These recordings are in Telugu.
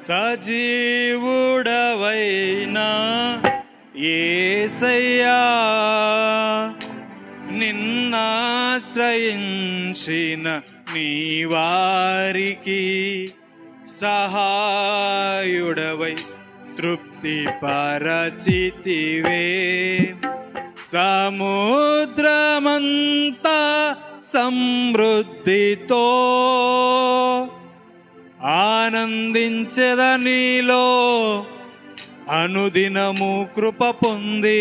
సజీవుడవైనా ఏసయ్యా నిన్నాశ్రయించిన నీ వారికి సహాయుడవై తృప్తి పరచితివే సముద్రమంతా సమృద్ధితో ఆనందించద నీలో అనుదినము కృప పొంది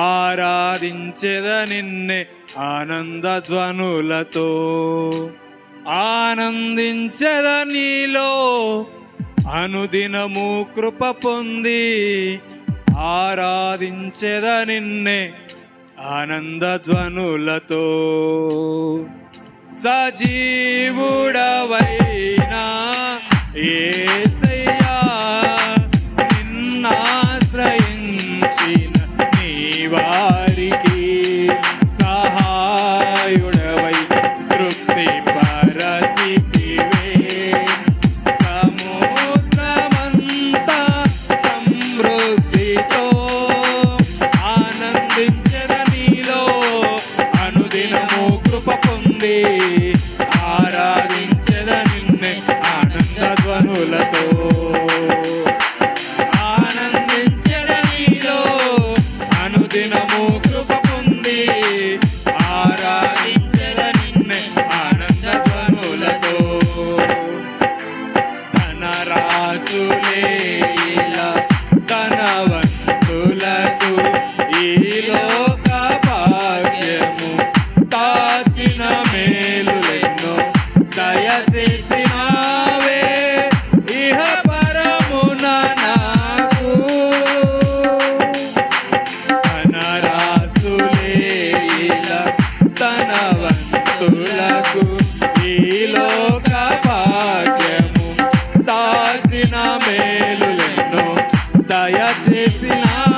ఆరాధించద నిన్నే ఆనందధ్వనులతో ఆనందించద నీలో అనుదినము కృప పొంది ఆరాధించద నిన్నే ఆనందధ్వనులతో సజీవుడవైనా ఏ Yeah, Jesse, now.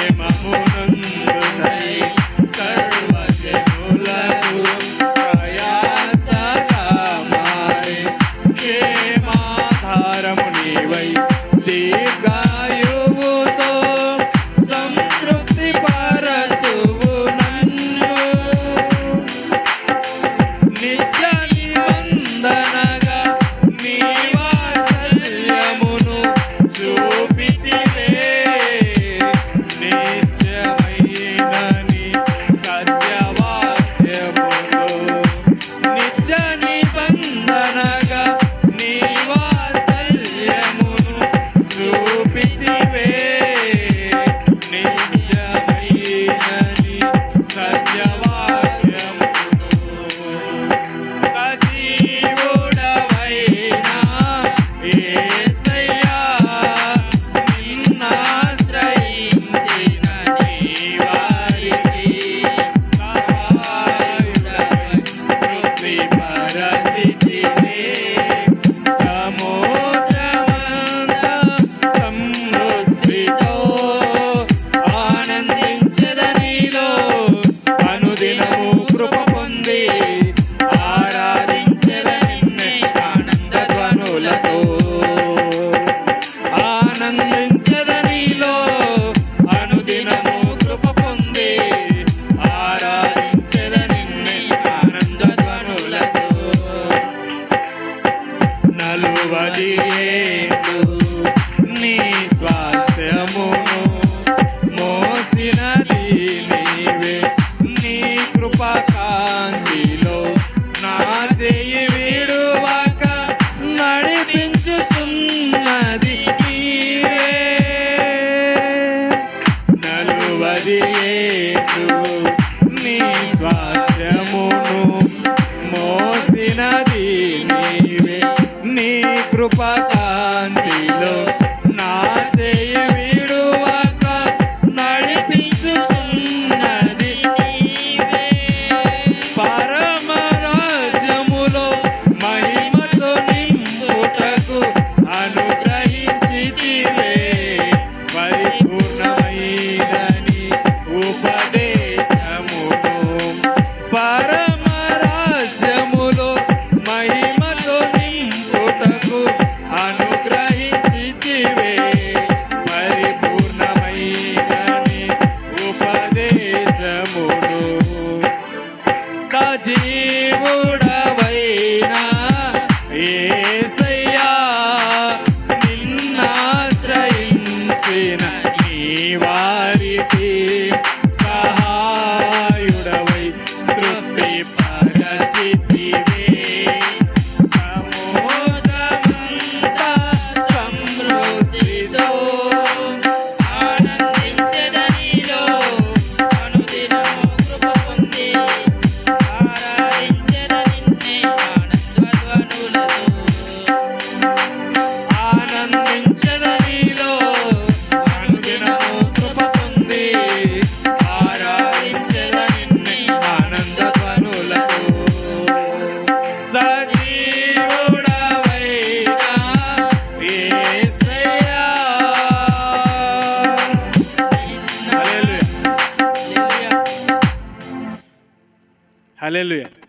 Yeah, my moon under the night. పదాంతిలో నా చేయి విడువక నడిపించుచున్నది పరమ రాజ్యములో మహిమతో నింపుటకు అనుగ్రహించితివే. పరిపూర్ణమైనని ఉపదేశమును. పర జీవుడా Hallelujah.